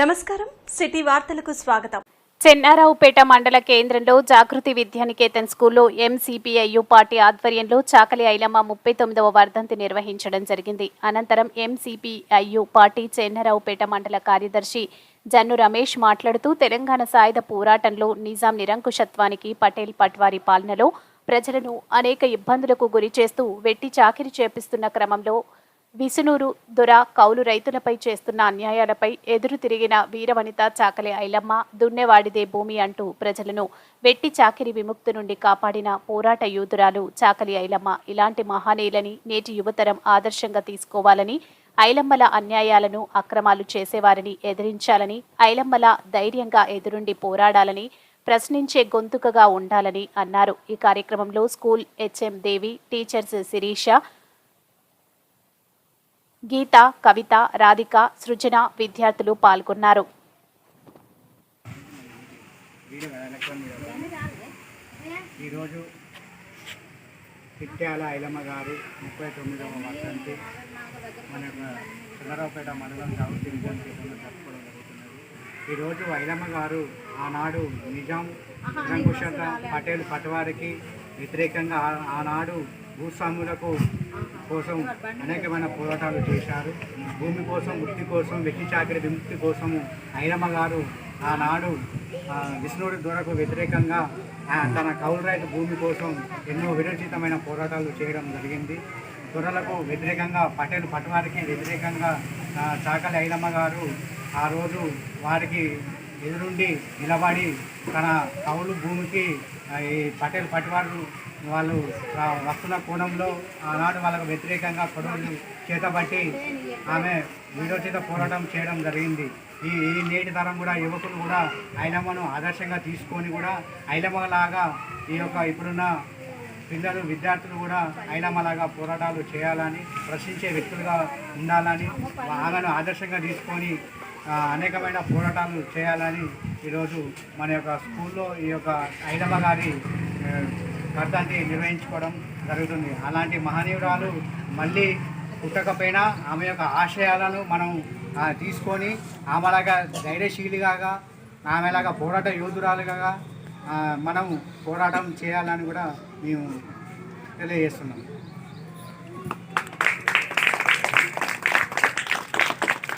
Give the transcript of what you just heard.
నమస్కారం. సిటీ వార్తలకు స్వాగతం. చెన్నారావుపేట మండల కేంద్రంలో జాగృతి విద్యానికేతన్ స్కూల్లో ఎంసీపీఐయు పార్టీ ఆధ్వర్యంలో చాకలి ఐలమ్మ ముప్పై తొమ్మిదవ వర్ధంతి నిర్వహించడం జరిగింది. అనంతరం ఎంసీపీఐయు పార్టీ చెన్నారావుపేట మండల కార్యదర్శి జన్ను రమేష్ మాట్లాడుతూ తెలంగాణ సాయుధ పోరాటంలో నిజాం నిరంకుశత్వానికి పటేల్ పట్వారి పాలనలో ప్రజలను అనేక ఇబ్బందులకు గురి చేస్తూ వెట్టి చాకిరి చేపిస్తున్న క్రమంలో విసునూరు దొర కౌలు రైతులపై చేస్తున్న అన్యాయాలపై ఎదురు తిరిగిన వీరవనిత చాకలి ఐలమ్మ దున్నెవాడిదే భూమి అంటూ ప్రజలను వెట్టి చాకిరి విముక్తి నుండి కాపాడిన పోరాట యూతురాలు చాకలి ఐలమ్మ ఇలాంటి మహానీయులని నేటి యువతరం ఆదర్శంగా తీసుకోవాలని ఐలమ్మల అన్యాయాలను అక్రమాలు చేసేవారిని ఎదిరించాలని ఐలమ్మల ధైర్యంగా ఎదురుండి పోరాడాలని ప్రశ్నించే గొంతుకగా ఉండాలని అన్నారు. ఈ కార్యక్రమంలో school HM Devi teachers Sirisha Geetha Kavitha Radhika Srujana విద్యార్థులు పాల్గొన్నారు. ఈరోజు చిట్యాల ఐలమ్మ గారు ముప్పై తొమ్మిదవ వర్షంతి మన చంద్రరావుపేట మండలం జాగృతి విజయం కేంద్రంలో జరుపుకోవడం జరుగుతున్నది. ఈరోజు ఐలమ్మ గారు ఆనాడు నిజాం నిరంకుశత పటేల్ పటవారికి వ్యతిరేకంగా ఆనాడు భూస్వాములకు కోసం అనేకమైన పోరాటాలు చేశారు. భూమి కోసం వృత్తి కోసం వ్యక్తి చాకరి విముక్తి కోసము ఐరమ్మ గారు ఆనాడు విష్ణుడి దొరకు వ్యతిరేకంగా తన కౌలు రైతు భూమి కోసం ఎన్నో విరచితమైన పోరాటాలు చేయడం జరిగింది. దొరలకు వ్యతిరేకంగా పటేల్ పటవారికి వ్యతిరేకంగా చాకలి ఐలమ్మ గారు ఆ రోజు వారికి ఎదురుండి నిలబడి తన కౌలు భూమికి ఈ పటేల్ పటివారు వాళ్ళు వస్తున్న కోణంలో ఆనాడు వాళ్ళకు వ్యతిరేకంగా కొడుకులు చేతబట్టి ఆమె విరోచిత పోరాటం చేయడం జరిగింది. ఈ ఈ నేటి తరం కూడా యువకులు కూడా ఐలమ్మను ఆదర్శంగా తీసుకొని కూడా ఐలమ్మలాగా ఈ యొక్క ఇప్పుడున్న పిల్లలు విద్యార్థులు కూడా ఐలమ్మలాగా పోరాటాలు చేయాలని ప్రశ్నించే వ్యక్తులుగా ఉండాలని ఆమెను ఆదర్శంగా తీసుకొని అనేకమైన పోరాటాలు చేయాలని ఈరోజు మన యొక్క స్కూల్లో ఈ యొక్క ఐలమ్మ గారి ఆ, వర్ధంతి నిర్వహించుకోవడం జరుగుతుంది. అలాంటి మహనీయురాలు మళ్ళీ పుట్టకపోయినా ఆమె యొక్క ఆశయాలను మనం తీసుకొని ఆమెలాగా ధైర్యశీలిగా ఆమెలాగా పోరాట యోధురాలుగా మనం పోరాటం చేయాలని కూడా మేము తెలియజేస్తున్నాం.